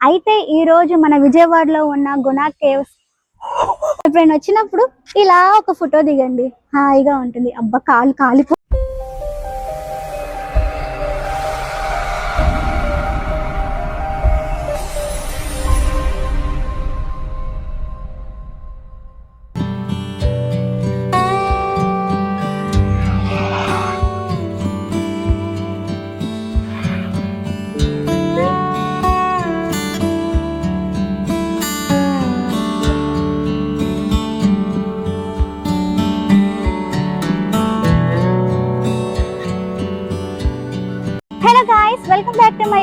అయితే ఈ రోజు మన విజయవాడలో ఉన్న గుణా కేవ్స్ ఎప్పుడైనా వచ్చినప్పుడు ఇలా ఒక ఫోటో దిగండి. హాయిగా ఉంటుంది. అబ్బా కాలు కాలిపో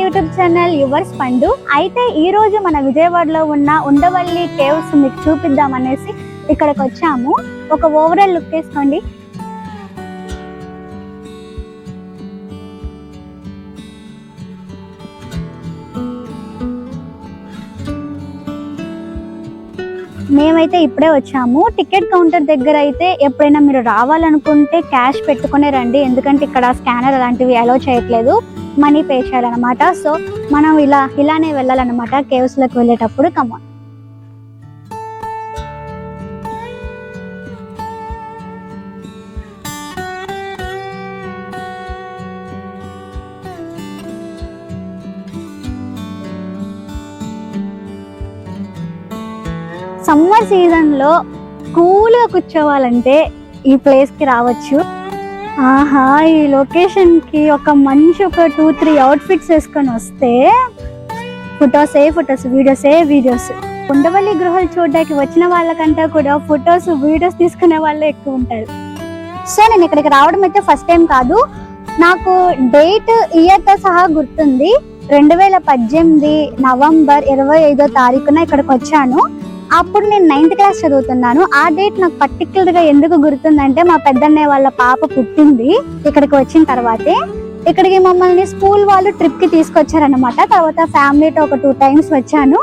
యూట్యూబ్ ఛానల్ యువర్స్ పండు. అయితే ఈ రోజు మన విజయవాడలో ఉన్న ఉండవల్లి కేవ్స్ మీకు చూపిద్దాం అనేసి ఇక్కడికి వచ్చాము. ఒక ఓవరాల్ లుక్ వేసుకోండి మేమైతే ఇప్పుడే వచ్చాము. టికెట్ కౌంటర్ దగ్గర అయితే ఎప్పుడైనా మీరు రావాలనుకుంటే క్యాష్ పెట్టుకునే రండి. ఎందుకంటే ఇక్కడ స్కానర్ అలాంటివి అలో చేయట్లేదు. మనీ పే చేయాలన్నమాట. సో మనం ఇలా ఇలానే వెళ్ళాలన్నమాట కేవ్స్లోకి వెళ్ళేటప్పుడు. కమాన్ సమ్మర్ సీజన్లో కూర్చోవాలంటే ఈ ప్లేస్కి రావచ్చు. ఆహా ఈ లొకేషన్కి ఒక మనిషి ఒక టూ త్రీ అవుట్ఫిట్స్ వేసుకొని వస్తే ఫొటోసే ఫొటోస్ వీడియోసే వీడియోస్ ఉండవల్లి గృహాలు చూడడానికి వచ్చిన వాళ్ళకంటే కూడా ఫొటోస్ వీడియోస్ తీసుకునే వాళ్ళే ఎక్కువ ఉంటారు. సో నేను ఇక్కడికి రావడం అయితే ఫస్ట్ టైం కాదు. నాకు డేట్ ఇయర్తో సహా గుర్తుంది. రెండు వేల పద్దెనిమిది నవంబర్ ఇరవై ఐదో తారీఖున ఇక్కడికి వచ్చాను. అప్పుడు నేను నైన్త్ క్లాస్ చదువుతున్నాను. ఆ డేట్ నాకు పర్టికులర్గా ఎందుకు గుర్తుందంటే మా పెద్దన్నయ్య వాళ్ళ పాప పుట్టింది ఇక్కడికి వచ్చిన తర్వాతే. ఇక్కడికి మమ్మల్ని స్కూల్ వాళ్ళు ట్రిప్కి తీసుకొచ్చారనమాట తర్వాత ఫ్యామిలీతో ఒక టూ టైమ్స్ వచ్చాను.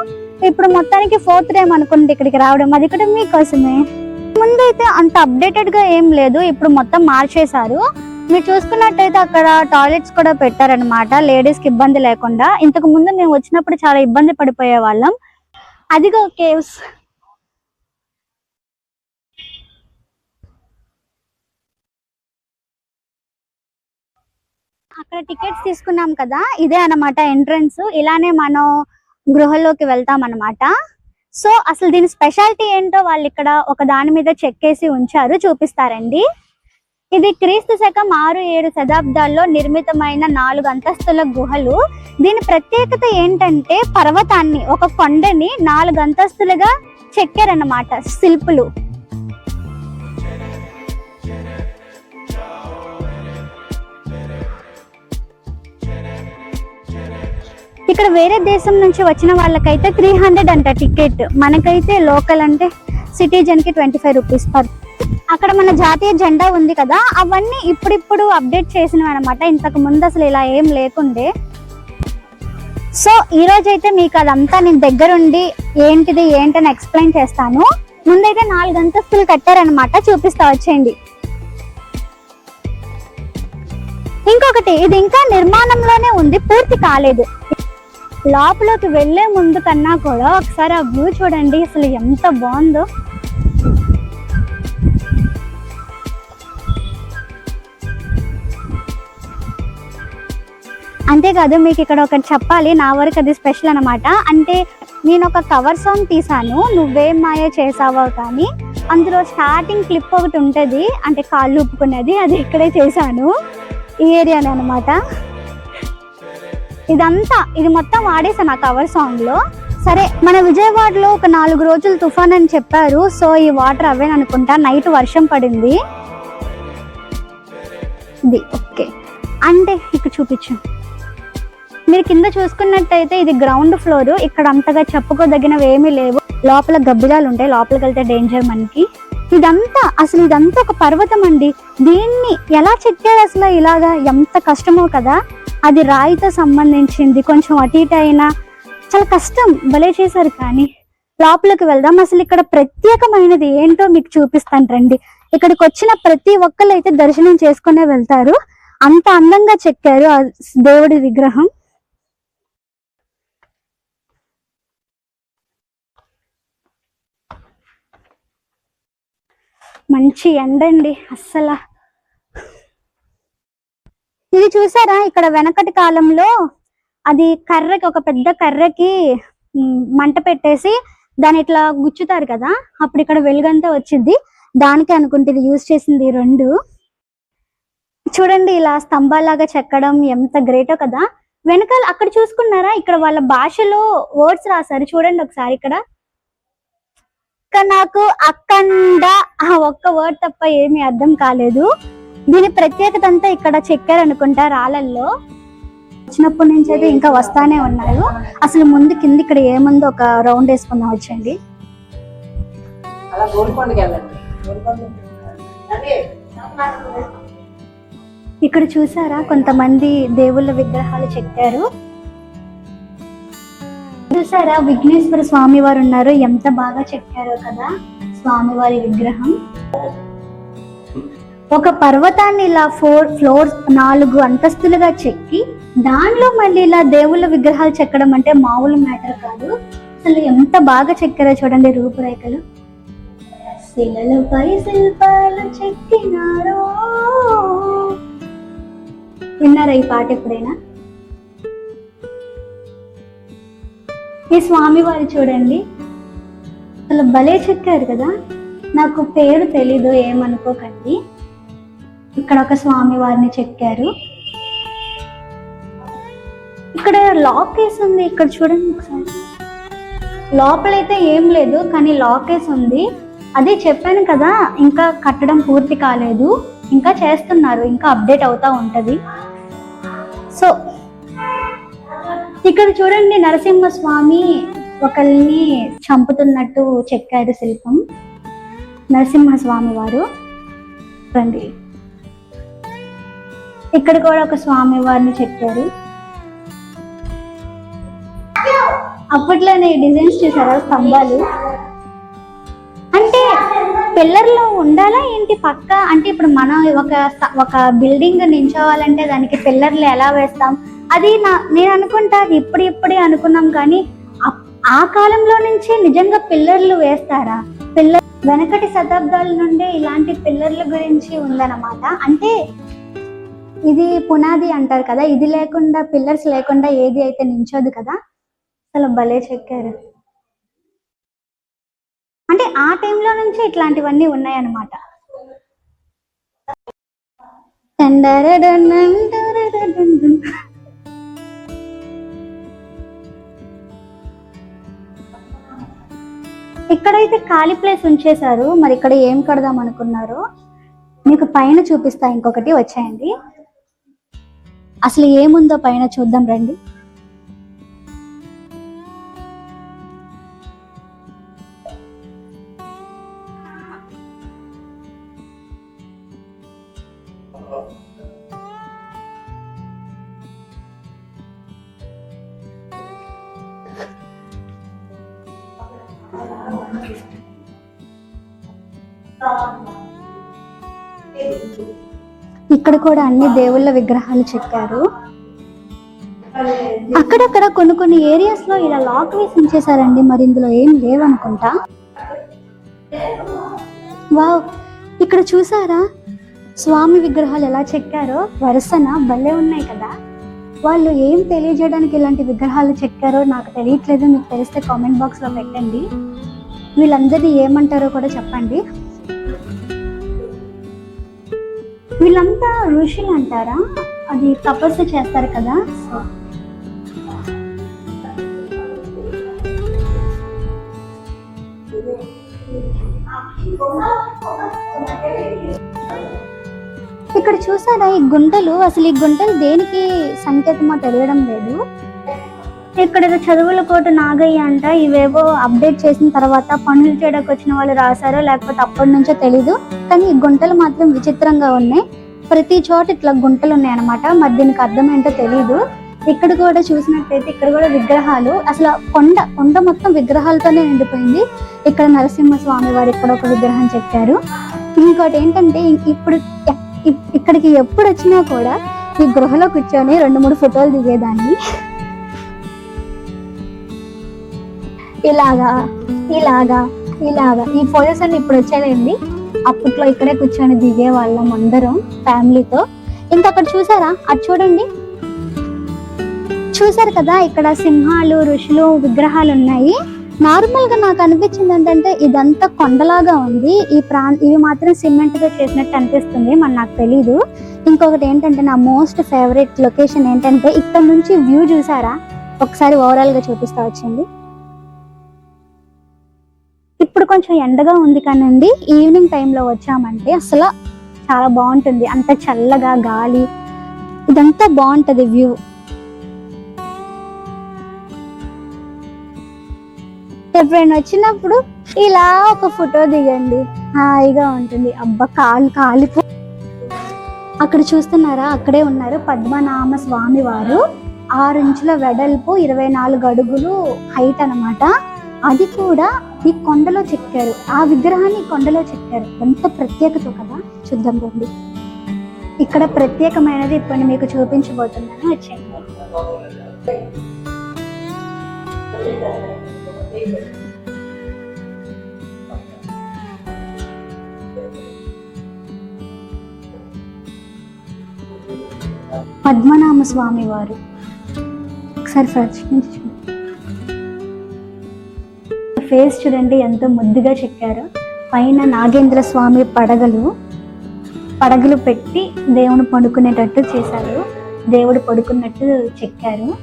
ఇప్పుడు మొత్తానికి ఫోర్త్ టైం అనుకుంటే ఇక్కడికి రావడం అది కూడా మీకోసమే. అయితే అంత అప్డేటెడ్గా ఏం లేదు. ఇప్పుడు మొత్తం మార్చేశారు. మీరు చూసుకున్నట్టయితే అక్కడ టాయిలెట్స్ కూడా పెట్టారనమాట లేడీస్కి ఇబ్బంది లేకుండా. ఇంతకు ముందు మేము వచ్చినప్పుడు చాలా ఇబ్బంది పడిపోయే వాళ్ళం అదిగో కేవ్స్. అక్కడ టికెట్స్ తీసుకున్నాం కదా ఇదే అన్నమాట ఎంట్రన్స్. ఇలానే మనం గృహలోకి వెళ్తాం అన్నమాట సో అసలు దీని స్పెషాలిటీ ఏంటో వాళ్ళు ఇక్కడ ఒక దాని మీద చెక్కేసి ఉంచారు చూపిస్తారండి. ఇది క్రీస్తు శకం ఆరు ఏడు శతాబ్దాల్లో నిర్మితమైన నాలుగు అంతస్తుల గుహలు. దీని ప్రత్యేకత ఏంటంటే పర్వతాన్ని ఒక కొండని నాలుగు అంతస్తులుగా చెక్కారన్నమాట శిల్పులు. ఇక్కడ వేరే దేశం నుంచి వచ్చిన వాళ్ళకైతే త్రీ హండ్రెడ్ అంట టికెట్ మనకైతే లోకల్ అంటే సిటిజన్కి ట్వంటీ ఫైవ్ రూపీస్ పర్ అక్కడ మన జాతీయ జెండా ఉంది కదా అవన్నీ ఇప్పుడిప్పుడు అప్డేట్ చేసినవి అనమాట ఇంతకు ముందు అసలు ఇలా ఏం లేకుండే. సో ఈ రోజైతే మీకు అదంతా నేను దగ్గరుండి ఏంటిది ఏంటని ఎక్స్ప్లెయిన్ చేస్తాను. ముందైతే నాలుగు అంతస్తులు కట్టారనమాట చూపిస్తా వచ్చేయండి. ఇంకొకటి ఇది ఇంకా నిర్మాణంలోనే ఉంది పూర్తి కాలేదు. లోపలికి వెళ్ళే ముందు కన్నా కూడా ఒకసారి ఆ వ్యూ చూడండి అసలు ఎంత బాగుందో. అంతేకాదు మీకు ఇక్కడ ఒకటి చెప్పాలి నా వరకు అది స్పెషల్ అనమాట అంటే నేను ఒక కవర్ సాంగ్ తీసాను నువ్వేం మాయ చేసావో కానీ అందులో స్టార్టింగ్ క్లిప్ ఒకటి ఉంటుంది అంటే కాళ్ళు ఊపుకున్నది అది ఇక్కడే చేశాను. ఈ ఏరియానే అనమాట ఇదంతా ఇది మొత్తం వాడేసాను ఆ కవర్ సాంగ్లో సరే మన విజయవాడలో ఒక నాలుగు రోజులు తుఫాన్ అని చెప్పారు సో ఈ వాటర్ అవేని అనుకుంటా నైట్ వర్షం పడింది. ఇది ఓకే అంటే ఇక్కడ చూపించు. మీరు కింద చూసుకున్నట్టయితే ఇది గ్రౌండ్ ఫ్లోర్ ఇక్కడ అంతగా చెప్పుకోదగినవి ఏమీ లేవు. లోపల గబ్బిలాలు ఉంటాయి. లోపలికి వెళ్తే డేంజర్ మనకి. ఇదంతా అసలు ఇదంతా ఒక పర్వతం అండి. దీన్ని ఎలా చెక్కారు అసలు ఇలాగా? ఎంత కష్టమో కదా. అది రాయితో సంబంధించింది. కొంచెం అటు ఇటు అయినా చాలా కష్టం. భలే చేశారు కానీ. లోపలికి వెళ్దాం. అసలు ఇక్కడ ప్రత్యేకమైనది ఏంటో మీకు చూపిస్తాను రండి. ఇక్కడికి వచ్చిన ప్రతి ఒక్కరు అయితే దర్శనం చేసుకునే వెళ్తారు. అంత అందంగా చెక్కారు ఆ దేవుడి విగ్రహం. మంచి ఎండండి అస్సలు. ఇది చూసారా? ఇక్కడ వెనకటి కాలంలో అది కర్రకి ఒక పెద్ద కర్రకి మంట పెట్టేసి దాని ఇట్లా గుచ్చుతారు కదా? అప్పుడు ఇక్కడ వెలుగంతా వచ్చింది. దానికి అనుకుంటే ఇది యూజ్ చేసింది రెండు. చూడండి ఇలా స్తంభాలాగా చెక్కడం ఎంత గ్రేటో కదా? వెనకాల అక్కడ చూసుకున్నారా? ఇక్కడ వాళ్ళ భాషలో వర్డ్స్ రాశారు. చూడండి ఒకసారి ఇక్కడ. ఇక్కడ నాకు అఖండ ఆ ఒక్క వర్డ్ తప్ప ఏమీ అర్థం కాలేదు. దీని ప్రత్యేకత అంతా ఇక్కడ చెక్కారు అనుకుంటా రాళ్ళల్లో. వచ్చినప్పటి నుంచి అయితే ఇంకా వస్తానే ఉన్నారు. అసలు ముందు కింద ఇక్కడ ఏముందో ఒక రౌండ్ వేసుకుందాం వచ్చండి. ఇక్కడ చూసారా? కొంతమంది దేవుళ్ళ విగ్రహాలు చెక్కారు. చూసారా? విఘ్నేశ్వర స్వామి వారు ఉన్నారు. ఎంత బాగా చెక్కారో కదా స్వామివారి విగ్రహం. ఒక పర్వతాన్ని ఇలా ఫోర్ ఫ్లోర్స్ నాలుగు అంతస్తులుగా చెక్కి దానిలో మళ్ళీ ఇలా దేవుళ్ళ విగ్రహాలు చెక్కడం అంటే మామూలు మ్యాటర్ కాదు. అసలు ఎంత బాగా చెక్కారో చూడండి రూపురేఖలు. శిలలపై శిల్పాలు చెక్కినారో. విన్నారా ఈ పాట ఎప్పుడైనా? ఈ స్వామి వారు చూడండి. అసలు భలే చెక్కారు కదా. నాకు పేరు తెలీదు ఏమనుకోకండి. ఇక్కడ ఒక స్వామి వారిని చెక్కారు ఇక్కడ లాక్ ఉంది. ఇక్కడ చూడండి ఒకసారి. లోపలైతే ఏం లేదు కానీ లాక్ ఉంది. అదే చెప్పాను కదా ఇంకా కట్టడం పూర్తి కాలేదు. ఇంకా చేస్తున్నారు ఇంకా అప్డేట్ అవుతా ఉంటుంది. సో ఇక్కడ చూడండి నరసింహస్వామి ఒకరిని చంపుతున్నట్టు చెక్కారు శిల్పం. నరసింహస్వామి వారు. రండి. ఇక్కడ కూడా ఒక స్వామి వారిని చెక్కారు అప్పట్లోనే డిజైన్స్ చేశారా స్తంభాలు. అంటే పిల్లర్లో ఉండాలా ఏంటి? పక్క అంటే ఇప్పుడు మనం ఒక ఒక బిల్డింగ్ నించోవాలంటే దానికి పిల్లర్లు ఎలా వేస్తాం? అది నా నేను అనుకుంటా అది ఇప్పుడు ఇప్పుడే అనుకున్నాం కానీ ఆ కాలంలో నుంచే నిజంగా పిల్లర్లు వేస్తారా? పిల్లర్ వెనకటి శతాబ్దాల నుండే ఇలాంటి పిల్లర్ల గురించి ఉందన్నమాట. అంటే ఇది పునాది అంటారు కదా ఇది లేకుండా పిల్లర్స్ లేకుండా ఏది అయితే నించోదు కదా? అసలు భలే చెక్కారు అంటే ఆ టైంలో నుంచి ఇట్లాంటివన్నీ ఉన్నాయన్నమాట. ఇక్కడైతే ఖాళీ ప్లేస్ ఉంచేశారు మరి ఇక్కడ ఏం కడదాం అనుకున్నారు మీకు పైన చూపిస్తా ఇంకొకటి వచ్చాయండి. అసలు ఏముందో పైన చూద్దాం రండి. ఇక్కడ కూడా అన్ని దేవుళ్ళ విగ్రహాలు చెక్కారు. అక్కడక్కడ కొన్ని కొన్ని ఏరియాస్లో ఇలా లాక్ వేసి ఉంచేశారండి. మరి ఇందులో ఏం లేవనుకుంటా. వావ్! ఇక్కడ చూసారా? స్వామి విగ్రహాలు ఎలా చెక్కారో? వరుసన భలే ఉన్నాయి కదా. వాళ్ళు ఏం తెలియజేయడానికి ఇలాంటి విగ్రహాలు చెక్కారో నాకు తెలియట్లేదు. మీకు తెలిస్తే కామెంట్ బాక్స్లో పెట్టండి. వీళ్ళందరినీ ఏమంటారో కూడా చెప్పండి. వీళ్ళంతా ఋషులు అంటారా? అది తపస్సు చేస్తారు కదా. ఇక్కడ చూసారా ఈ గుంటలు? అసలు ఈ గుంటలు దేనికి సంకేతమో తెలియడం లేదు. ఇక్కడ చదువుల కోట నాగయ్య అంట. ఇవేవో అప్డేట్ చేసిన తర్వాత పనులు చేయడానికి వచ్చిన వాళ్ళు రాశారో లేకపోతే అప్పటి నుంచో తెలీదు. కానీ ఈ గుంటలు మాత్రం విచిత్రంగా ఉన్నాయి. ప్రతి చోట ఇట్లా గుంటలు ఉన్నాయి అనమాట మరి దీనికి అర్థం ఏంటో తెలీదు. ఇక్కడ కూడా చూసినట్టయితే ఇక్కడ కూడా విగ్రహాలు. అసలు కొండ కొండ మొత్తం విగ్రహాలతోనే నిండిపోయింది ఇక్కడ నరసింహ స్వామి వారు ఇక్కడ ఒక విగ్రహం చెప్పారు ఇంకోటి ఏంటంటే ఇప్పుడు ఇక్కడికి ఎప్పుడు వచ్చినా కూడా ఈ గృహలో కూర్చొని రెండు మూడు ఫోటోలు దిగేదాన్ని. ఇలాగా ఇలాగా ఇలాగా. ఈ ఫొటోస్ అన్ని ఇప్పుడు వచ్చాయండి. అప్పట్లో ఇక్కడే కూర్చొని దిగే వాళ్ళం అందరం ఫ్యామిలీతో. ఇంకా అక్కడ చూసారా? అది చూడండి. చూసారు కదా ఇక్కడ సింహాలు ఋషులు విగ్రహాలు ఉన్నాయి. నార్మల్గా నాకు అనిపించింది ఏంటంటే ఇదంతా కొండలాగా ఉంది. ఈ ప్రా ఇవి మాత్రం సిమెంట్తో చేసినట్టు అనిపిస్తుంది మరి నాకు తెలీదు. ఇంకొకటి ఏంటంటే నా మోస్ట్ ఫేవరెట్ లొకేషన్ ఏంటంటే ఇక్కడ నుంచి వ్యూ చూసారా? ఒకసారి ఓవరాల్గా చూపిస్తా వచ్చింది కొంచెం ఎండగా ఉంది కానండి ఈవినింగ్ టైంలో వచ్చామంటే అసలు చాలా బాగుంటుంది. అంత చల్లగా గాలి ఇదంతా బాగుంటుంది వ్యూ ఎప్పుడైనా వచ్చినప్పుడు ఇలా ఒక ఫోటో దిగండి. హాయిగా ఉంటుంది. అబ్బా కాలు కాలిపో. అక్కడ చూస్తున్నారా? అక్కడే ఉన్నారు పద్మనామ స్వామి వారు. ఆరు ఇంచుల వెడల్పు ఇరవై నాలుగు అడుగులు హైట్ అనమాట అది కూడా ఈ కొండలో చెక్కారు. ఆ విగ్రహాన్ని కొండలో చెక్కారు. ఎంత ప్రత్యేకత కదా? చూద్దాం రండి. ఇక్కడ ప్రత్యేకమైనది ఇప్పుడు మీకు చూపించబోతున్నాను. వచ్చేయండి. పద్మనామ స్వామి వారు. ఒకసారి ఫస్ట్ ఫేస్ చూడండి ఎంతో ముద్దుగా చెక్కారు. పైన నాగేంద్ర స్వామి పడగలు పడగలు పెట్టి దేవుని పడుకునేటట్టు చేశారు. దేవుడు పడుకున్నట్టు చెక్కారు.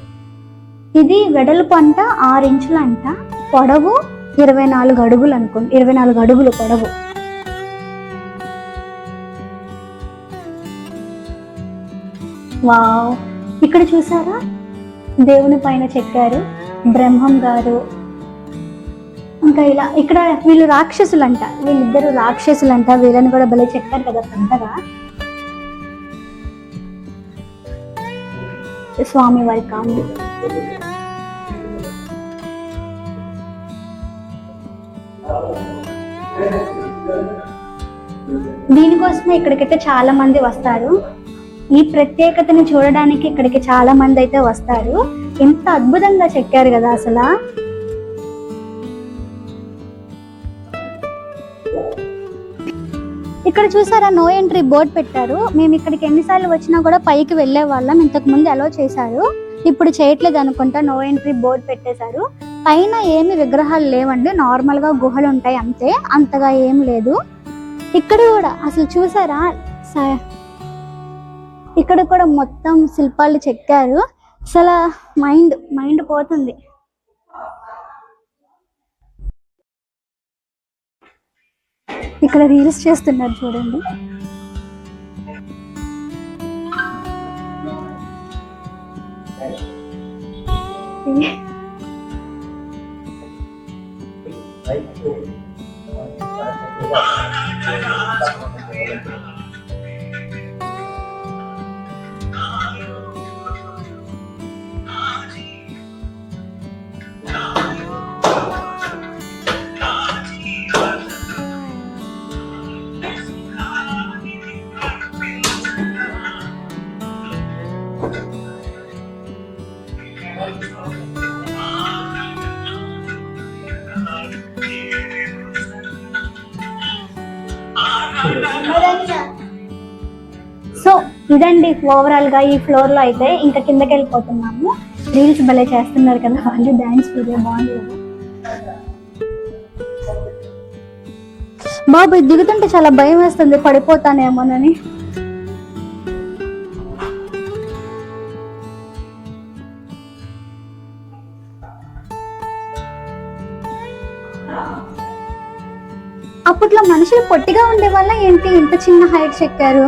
ఇది వెడల్పు అంట ఆరు ఇంచులు అంట. పొడవు ఇరవై నాలుగు అడుగులు అనుకో ఇరవై నాలుగు అడుగులు పొడవు. వావ్. ఇక్కడ చూసారా? దేవుని పైన చెక్కారు. బ్రహ్మం గారు ఇంకా ఇలా ఇక్కడ వీళ్ళు రాక్షసులంట. వీళ్ళిద్దరు రాక్షసులంట. వీళ్ళని కూడా భలే చెక్కారు కదా పెద్దగా స్వామి వారి కాము. దీనికోసమే ఇక్కడికైతే చాలా మంది వస్తారు. ఈ ప్రత్యేకతని చూడడానికి ఇక్కడికి చాలా మంది అయితే వస్తారు. ఎంత అద్భుతంగా చెక్కారు కదా అసలు. ఇక్కడ చూసారా నో ఎంట్రీ బోర్డు పెట్టారు. మేము ఇక్కడికి ఎన్నిసార్లు వచ్చినా కూడా పైకి వెళ్ళే వాళ్ళం. ఇంతకు ముందు అలో చేశారు. ఇప్పుడు చేయట్లేదు అనుకుంటా నో ఎంట్రీ బోర్డ్ పెట్టేశారు. పైన ఏమి విగ్రహాలు లేవండి. నార్మల్గా గుహలు ఉంటాయి అంతే. అంతగా ఏం లేదు. ఇక్కడ కూడా అసలు చూసారా? స- ఇక్కడ కూడా మొత్తం శిల్పాలు చెక్కారు. అసలు మైండ్ మైండ్ పోతుంది. ఇక్కడ రీల్స్ చేస్తున్నారు చూడండి. సో ఇదండి ఓవరాల్గా ఈ ఫ్లోర్లో అయితే ఇంకా కిందకి వెళ్ళిపోతున్నాము. రీల్స్ భలే చేస్తున్నారు కదా వాళ్ళు డాన్స్ వీడియో బాగుంది కదా. బాబు దిగుతుంటే చాలా భయం వేస్తుంది పడిపోతానేమోనని. అప్పట్లో మనుషులు పొట్టిగా ఉండే వల్ల ఏంటి? ఇంత చిన్న హైట్ చెక్కారు.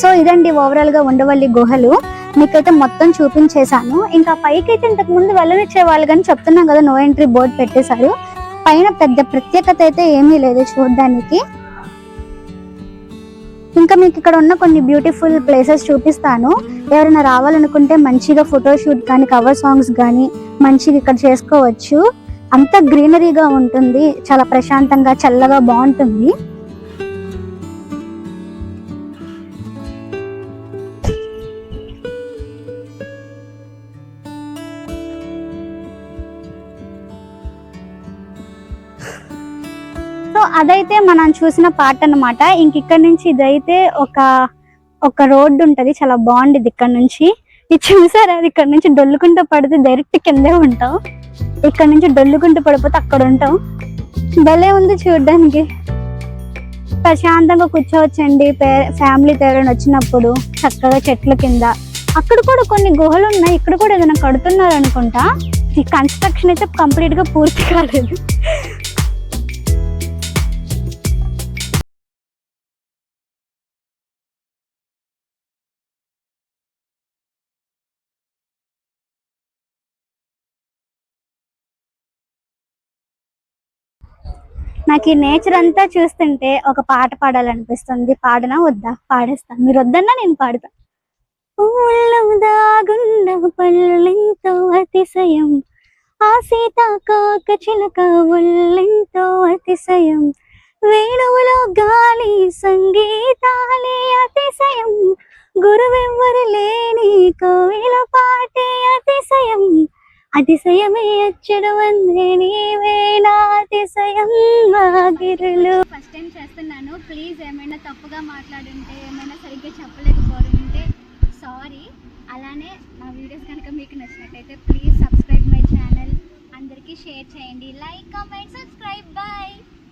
సో ఇదండి ఓవరాల్గా ఉండవల్లి గుహలు. మీకైతే మొత్తం చూపించేశాను. ఇంకా పైకి అయితే ఇంతకు ముందు వెళ్ళనిచ్చే వాళ్ళు కానీ చెప్తున్నాం కదా నో ఎంట్రీ బోర్డు పెట్టేశారు. పైన పెద్ద ప్రత్యేకత అయితే ఏమీ లేదు చూడడానికి. ఇంకా మీకు ఇక్కడ ఉన్న కొన్ని బ్యూటిఫుల్ ప్లేసెస్ చూపిస్తాను. ఎవరైనా రావాలనుకుంటే మంచిగా ఫోటో షూట్ కానీ కవర్ సాంగ్స్ కానీ మంచిగా ఇక్కడ చేసుకోవచ్చు. అంత గ్రీనరీగా ఉంటుంది చాలా ప్రశాంతంగా చల్లగా బాగుంటుంది. అదైతే మనం చూసిన పార్ట్ అన్నమాట. ఇంక ఇక్కడ నుంచి ఇదైతే ఒక ఒక రోడ్డు ఉంటది చాలా బాగుండేది ఇక్కడ నుంచి. ఇది చూసారా? అది ఇక్కడ నుంచి డొల్లుకుంటూ పడితే డైరెక్ట్ కిందే ఉంటాం. ఇక్కడ నుంచి డొల్లుకుంటూ పడిపోతే అక్కడ ఉంటాం. భలే ఉంది చూడడానికి. ప్రశాంతంగా కూర్చోవచ్చండి ఫ్యామిలీతో ఎవరైనా వచ్చినప్పుడు చక్కగా చెట్ల కింద. అక్కడ కూడా కొన్ని గుహలు ఉన్నాయి. ఇక్కడ కూడా ఏదైనా కడుతున్నారు అనుకుంటా ఈ కన్స్ట్రక్షన్ అయితే కంప్లీట్గా పూర్తి కాలేదు. నాకు ఈ నేచర్ అంతా చూస్తుంటే ఒక పాట పాడాలనిపిస్తుంది. పాడనా వద్దా? పాడేస్తా. మీరు వద్దన్నా నేను పాడతా. ఊళ్ళో దాగున్న పళ్ళెంతో అతిశయం. ఆ సీతాకోక చిలక ఒళ్ళెంతో అతిశయం. వేణువులో గాలి సంగీతాలే అతిశయం. గురువెవ్వరు లేని కోవిల పాటే అతిశయం. అతిశయమే అచ్చడు వందే నీవే అతిశయం గిరులు. ఫస్ట్ టైం చేస్తున్నాను. ప్లీజ్ ఏమైనా తప్పుగా మాట్లాడుంటే ఏమైనా సరిగ్గా చెప్పలేకపోతుంటే సారీ అలానే నా వీడియోస్ కనుక మీకు నచ్చినట్టయితే ప్లీజ్ సబ్స్క్రైబ్ మై ఛానల్ అందరికీ షేర్ చేయండి. Like comment subscribe bye